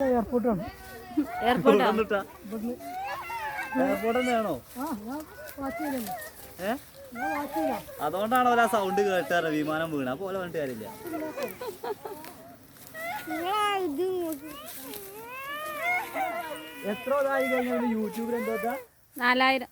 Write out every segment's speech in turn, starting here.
എയർപോർട്ടാണ്. എയർപോർട്ടാ? ഇവിടുന്ന് എയർപോർട്ട് തന്നെയാണോ? ആ ഞാൻ വാച്ച് ചെയ്തല്ലോ. ഏ? ഞാൻ വാച്ച് ചെയ്യാം അതുകൊണ്ടാണോ ആ സൗണ്ട് കേട്ടാറ് വിമാനം വീണ. പോലെ പറഞ്ഞിട്ട് കാര്യമില്ല. എത്ര ഇതായി കഴിഞ്ഞാൽ യൂട്യൂബിൽ എന്താ നാലായിരം.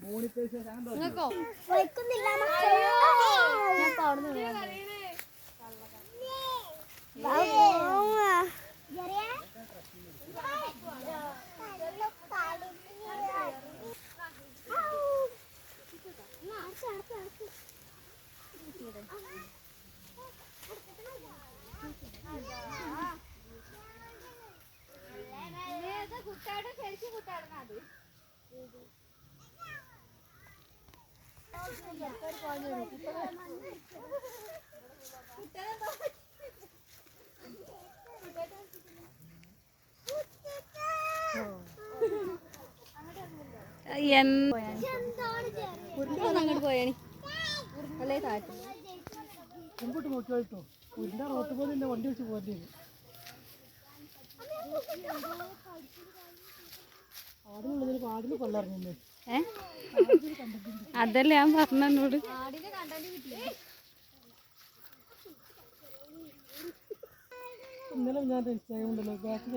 അങ്ങോട്ട് പോയാണി അല്ലേ താഴ്ത്തു മുമ്പോട്ട് നോക്കിയാട്ടോ ഉരുണ്ട റോട്ട് പോലെ വണ്ടി വെച്ച് പോകേണ്ടി വരും ഏ? അതല്ലേ ഞാൻ പറഞ്ഞ എന്നോട്. ഇന്നലെ ഞാൻ ഉണ്ടല്ലോ ബാക്ക്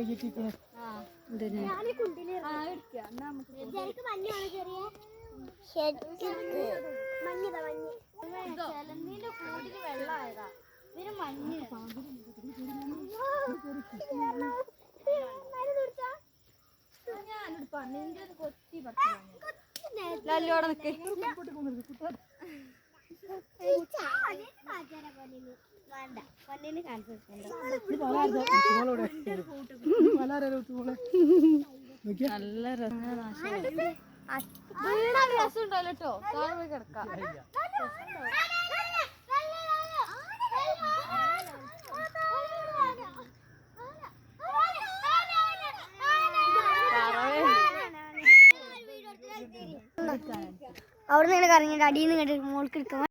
വെള്ളമായതാ ഇതിന് മഞ്ഞ്. പലാരോ മോളെ നോക്കിയാ നല്ല രസം രസം ഉണ്ടല്ലോ കേട്ടോ കിടക്കാം. അവിടെ നിന്ന് കറങ്ങിയിട്ട് അടിയിൽ നിന്ന് കേട്ടിട്ട് മോൾക്ക് എടുക്കാൻ